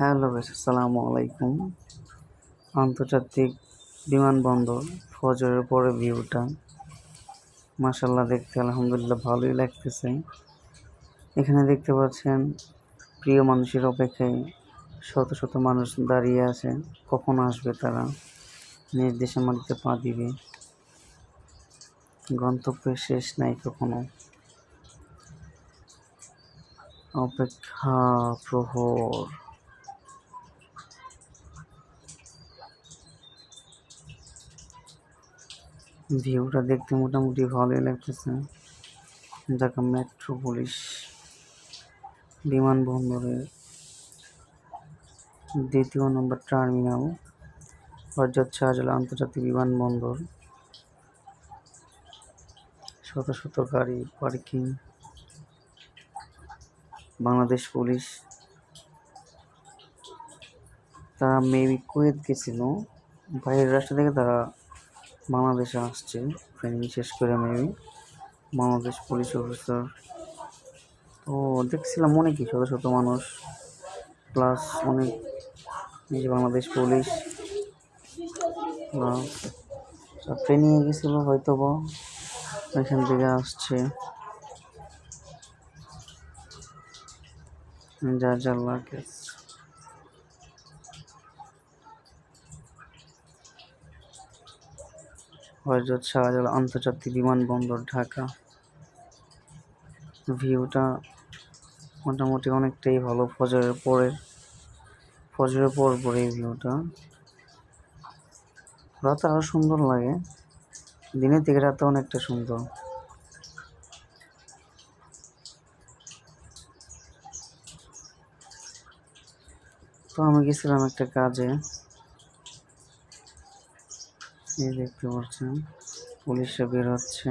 Hello আসসালামু আলাইকুম। আন্তর্জাতিক বিমানবন্দর, ফজরের পরে ভিউটা। মাসাল্লাহ দেখতে আলহামদুলিল্লাহ ভালোই লাগতেছে। এখানে দেখতে পাচ্ছেন, প্রিয় মানুষের অপেক্ষায় শত শত মানুষ দাঁড়িয়ে আছে। কখন আসবে তারা? নিজ দেশে মাটিতে পা দিবে। গন্তব্যের শেষ নাই কখনো। অপেক্ষা প্রহর। ভিউটা দেখতে মোটামুটি ভালোই লাগতেছে। ঢাকা মেট্রো পুলিশ বিমানবন্দরের দ্বিতীয় নম্বর টার্মিনাল, হজরত শাহজালাল আন্তর্জাতিক বিমানবন্দর, শত শত গাড়ি, পার্কিং, বাংলাদেশ পুলিশ। তারা মেবি কুয়েত গেছিল, বাইরের রাষ্ট্র থেকে তারা বাংলাদেশে আসছে। ট্রেনিং শেষ করে মেবি বাংলাদেশ পুলিশ অফিসার তো দেখছিলাম অনেকই শত শত মানুষ প্লাস অনেক এই যে বাংলাদেশ পুলিশ প্লাস ট্রেনিংয়ে হয়তো বা এখান থেকে আসছে। যা যা লাগে। হজরত শাহজালাল আন্তর্জাতিক বিমানবন্দর, ঢাকা। ভিউটা মোটামুটি অনেকটাই ভালো ফজরের পরে ফজরের পর পরে এই ভিউটা। রাতে আরও সুন্দর লাগে। দিনের থেকে রাতে অনেকটা সুন্দর। তো আমি গেছিলাম একটা কাজে। এই দেখতে পাচ্ছেন পুলিশরা বের হচ্ছে।